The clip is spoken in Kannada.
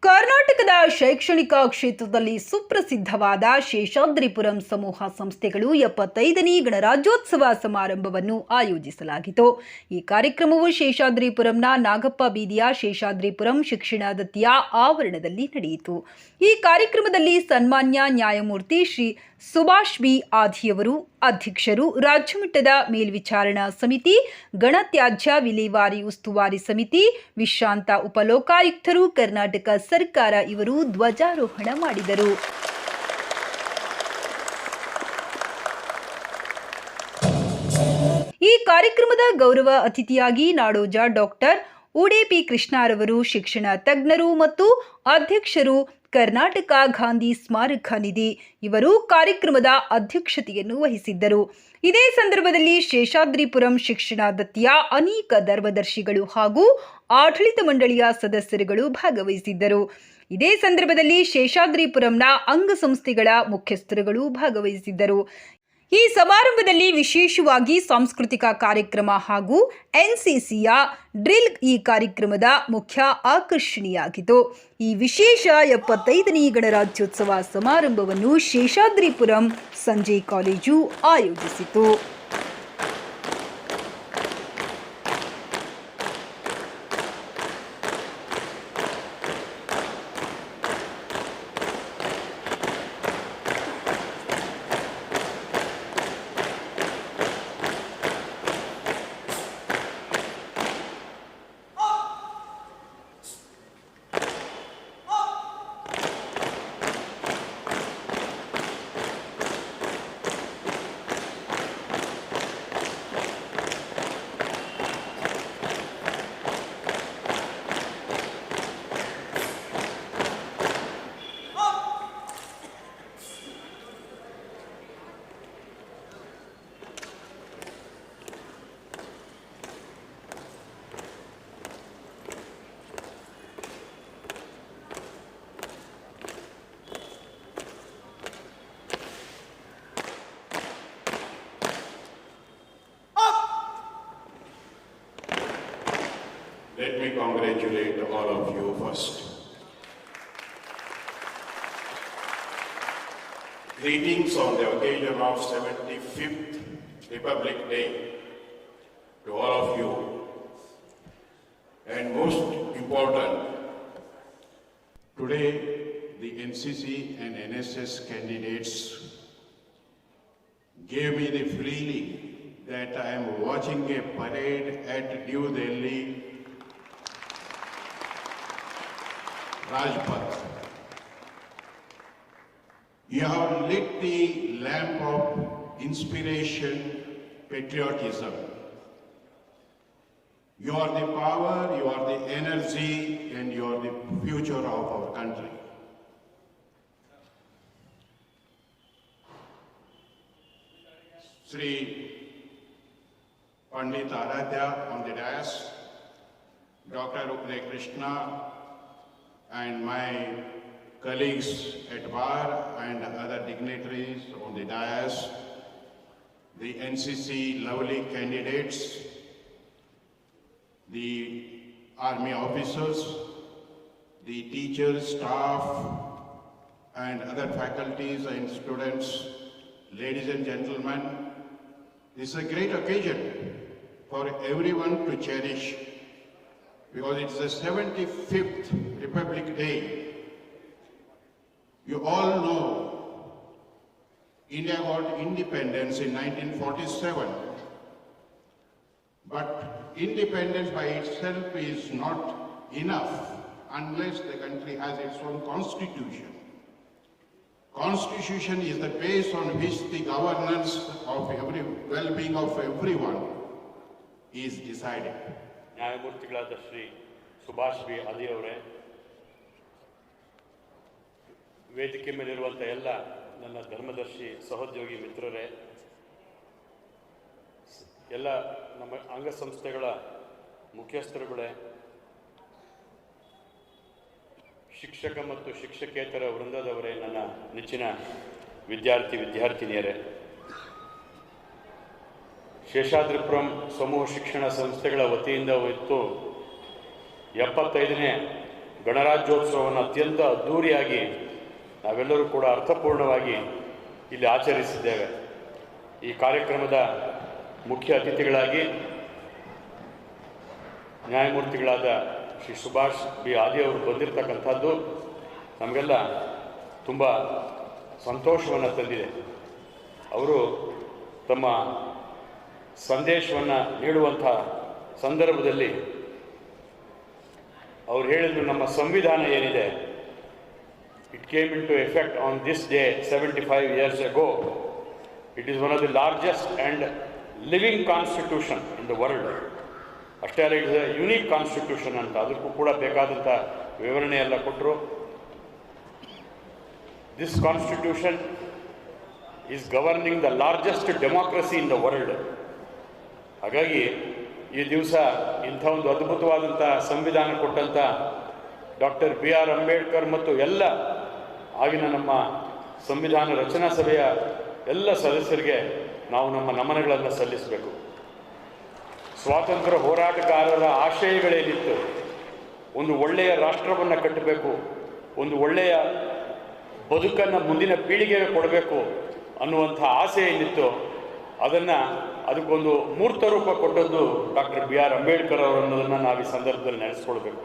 કર્નો ಕರ್ನಾಟಕದ ಶೈಕ್ಷಣಿಕ ಕ್ಷೇತ್ರದಲ್ಲಿ ಸುಪ್ರಸಿದ್ಧವಾದ ಶೇಷಾದ್ರಿಪುರಂ ಸಮೂಹ ಸಂಸ್ಥೆಗಳು ಎಪ್ಪತ್ತೈದನೇ ಗಣರಾಜ್ಯೋತ್ಸವ ಸಮಾರಂಭವನ್ನು ಆಯೋಜಿಸಲಾಗಿತ್ತು. ಈ ಕಾರ್ಯಕ್ರಮವು ಶೇಷಾದ್ರಿಪುರಂನ ನಾಗಪ್ಪ ಬೀದಿಯ ಶೇಷಾದ್ರಿಪುರಂ ಶಿಕ್ಷಣ ದತ್ತಿಯ ಆವರಣದಲ್ಲಿ ನಡೆಯಿತು. ಈ ಕಾರ್ಯಕ್ರಮದಲ್ಲಿ ಸನ್ಮಾನ್ಯ ನ್ಯಾಯಮೂರ್ತಿ ಶ್ರೀ ಸುಭಾಷ್ ಬಿ. ಆಧಿಯವರು ಅಧ್ಯಕ್ಷರು, ರಾಜ್ಯಮಟ್ಟದ ಮೇಲ್ವಿಚಾರಣಾ ಸಮಿತಿ, ಗಣತ್ಯಾಜ್ಯ ವಿಲೇವಾರಿ ಉಸ್ತುವಾರಿ ಸಮಿತಿ, ವಿಶ್ರಾಂತ ಉಪಲೋಕಾಯುಕ್ತರು, ಕರ್ನಾಟಕ ಸರ್ಕಾರ ಇವರು ಧ್ವಜಾರೋಹಣ ಮಾಡಿದರು. ಈ ಕಾರ್ಯಕ್ರಮದ ಗೌರವ ಅತಿಥಿಯಾಗಿ ನಾಡೋಜ ಡಾಕ್ಟರ್ ಉಡೇಪಿ ಕೃಷ್ಣರವರು ಶಿಕ್ಷಣ ತಜ್ಞರು ಮತ್ತು ಅಧ್ಯಕ್ಷರು ಕರ್ನಾಟಕ ಗಾಂಧಿ ಸ್ಮಾರಕ ನಿಧಿ ಇವರು ಕಾರ್ಯಕ್ರಮದ ಅಧ್ಯಕ್ಷತೆಯನ್ನು ವಹಿಸಿದ್ದರು. ಇದೇ ಸಂದರ್ಭದಲ್ಲಿ ಶೇಷಾದ್ರಿಪುರಂ ಶಿಕ್ಷಣ ದತ್ತಿಯ ಅನೇಕ ಧರ್ಮದರ್ಶಿಗಳು ಹಾಗೂ ಆಡಳಿತ ಮಂಡಳಿಯ ಸದಸ್ಯರುಗಳು ಭಾಗವಹಿಸಿದ್ದರು. ಇದೇ ಸಂದರ್ಭದಲ್ಲಿ ಶೇಷಾದ್ರಿಪುರಂನ ಅಂಗಸಂಸ್ಥೆಗಳ ಮುಖ್ಯಸ್ಥರುಗಳು ಭಾಗವಹಿಸಿದ್ದರು. ಈ ಸಮಾರಂಭದಲ್ಲಿ ವಿಶೇಷವಾಗಿ ಸಾಂಸ್ಕೃತಿಕ ಕಾರ್ಯಕ್ರಮ ಹಾಗೂ ಎನ್ಸಿಸಿಯ ಡ್ರಿಲ್ ಈ ಕಾರ್ಯಕ್ರಮದ ಮುಖ್ಯ ಆಕರ್ಷಣೆಯಾಗಿತ್ತು. ಈ ವಿಶೇಷ ಎಪ್ಪತ್ತೈದನೇ ಗಣರಾಜ್ಯೋತ್ಸವ ಸಮಾರಂಭವನ್ನು ಶೇಷಾದ್ರಿಪುರಂ ಸಂಜಯ್ ಕಾಲೇಜು ಆಯೋಜಿಸಿತು. Me congratulate all of you first. Greetings on the occasion of 75th Republic Day to all of you. And most important, today the NCC and NSS candidates gave me the feeling that I am watching a parade at New Delhi Rajpath. You have lit the lamp of inspiration, patriotism. You are the power, you are the energy, and you are the future of our country. Sri Pandit Aradhya on the dais, Dr. Uday Krishna, and my colleagues at bar and other dignitaries on the dais, the NCC lovely candidates, the army officers, the teachers, staff, and other faculties and students, ladies and gentlemen, this is a great occasion for everyone to cherish because it's the 75th Republic Day. You all know India got independence in 1947, but independence by itself is not enough unless the country has its own constitution. Constitution is the base on which the governance of every well-being of everyone is decided. ನ್ಯಾಯಮೂರ್ತಿಗಳಾದ ಶ್ರೀ ಸುಭಾಷ್ ಬಿ ಅವರೇ, ವೇದಿಕೆ ಮೇಲಿರುವಂಥ ಎಲ್ಲ ನನ್ನ ಧರ್ಮದರ್ಶಿ ಸಹೋದ್ಯೋಗಿ ಮಿತ್ರರೇ, ಎಲ್ಲ ನಮ್ಮ ಅಂಗಸಂಸ್ಥೆಗಳ ಮುಖ್ಯಸ್ಥರುಗಳೇ, ಶಿಕ್ಷಕ ಮತ್ತು ಶಿಕ್ಷಕೇತರ ವೃಂದದವರೇ, ನನ್ನ ನೆಚ್ಚಿನ ವಿದ್ಯಾರ್ಥಿ, ವಿದ್ಯಾರ್ಥಿನಿಯರೇ. ಶೇಷಾದ್ರಿಪುರಂ ಸಮೂಹ ಶಿಕ್ಷಣ ಸಂಸ್ಥೆಗಳ ವತಿಯಿಂದ ಇವತ್ತು ಎಪ್ಪತ್ತೈದನೇ ಗಣರಾಜ್ಯೋತ್ಸವವನ್ನು ಅತ್ಯಂತ ಅದ್ಧೂರಿಯಾಗಿ ನಾವೆಲ್ಲರೂ ಕೂಡ ಅರ್ಥಪೂರ್ಣವಾಗಿ ಇಲ್ಲಿ ಆಚರಿಸಿದ್ದೇವೆ. ಈ ಕಾರ್ಯಕ್ರಮದ ಮುಖ್ಯ ಅತಿಥಿಗಳಾಗಿ ನ್ಯಾಯಮೂರ್ತಿಗಳಾದ ಶ್ರೀ ಸುಭಾಷ್ ಬಿ. ಆದಿ ಅವರು ಬಂದಿರತಕ್ಕಂಥದ್ದು ನಮಗೆಲ್ಲ ತುಂಬ ಸಂತೋಷವನ್ನು ತಂದಿದೆ. ಅವರು ತಮ್ಮ ಸಂದೇಶವನ್ನು ನೀಡುವಂಥ ಸಂದರ್ಭದಲ್ಲಿ ಅವ್ರು ಹೇಳಿದ್ರು, ನಮ್ಮ ಸಂವಿಧಾನ ಏನಿದೆ? It came into effect on this day seventy five years ago it is one of the largest and living constitution in the world ಅಷ್ಟೇ ಅಲ್ಲ it is a unique constitution ಅಂತ. ಅದಕ್ಕೂ ಕೂಡ ಬೇಕಾದಂಥ ವಿವರಣೆ ಎಲ್ಲ ಕೊಟ್ಟರು this constitution is governing the largest democracy in the world ಹಾಗಾಗಿ ಈ ದಿವಸ ಇಂಥ ಒಂದು ಅದ್ಭುತವಾದಂಥ ಸಂವಿಧಾನ ಕೊಟ್ಟಂಥ ಡಾಕ್ಟರ್ ಬಿ ಆರ್ ಅಂಬೇಡ್ಕರ್ ಮತ್ತು ಎಲ್ಲ ಆಗಿನ ನಮ್ಮ ಸಂವಿಧಾನ ರಚನಾ ಸಭೆಯ ಎಲ್ಲ ಸದಸ್ಯರಿಗೆ ನಾವು ನಮ್ಮ ನಮನಗಳನ್ನು ಸಲ್ಲಿಸಬೇಕು. ಸ್ವಾತಂತ್ರ್ಯ ಹೋರಾಟಗಾರರ ಆಶಯಗಳೇನಿತ್ತು, ಒಂದು ಒಳ್ಳೆಯ ರಾಷ್ಟ್ರವನ್ನು ಕಟ್ಟಬೇಕು, ಒಂದು ಒಳ್ಳೆಯ ಬದುಕನ್ನು ಮುಂದಿನ ಪೀಳಿಗೆಗೆ ಕೊಡಬೇಕು ಅನ್ನುವಂಥ ಆಸೆ ಏನಿತ್ತು ಅದನ್ನು ಅದಕ್ಕೊಂದು ಮೂರ್ತ ರೂಪ ಕೊಟ್ಟದ್ದು ಡಾಕ್ಟರ್ ಬಿ ಆರ್ ಅಂಬೇಡ್ಕರ್ ಅವರು ಅನ್ನೋದನ್ನು ನಾವು ಈ ಸಂದರ್ಭದಲ್ಲಿ ನೆನೆಸ್ಕೊಳ್ಬೇಕು.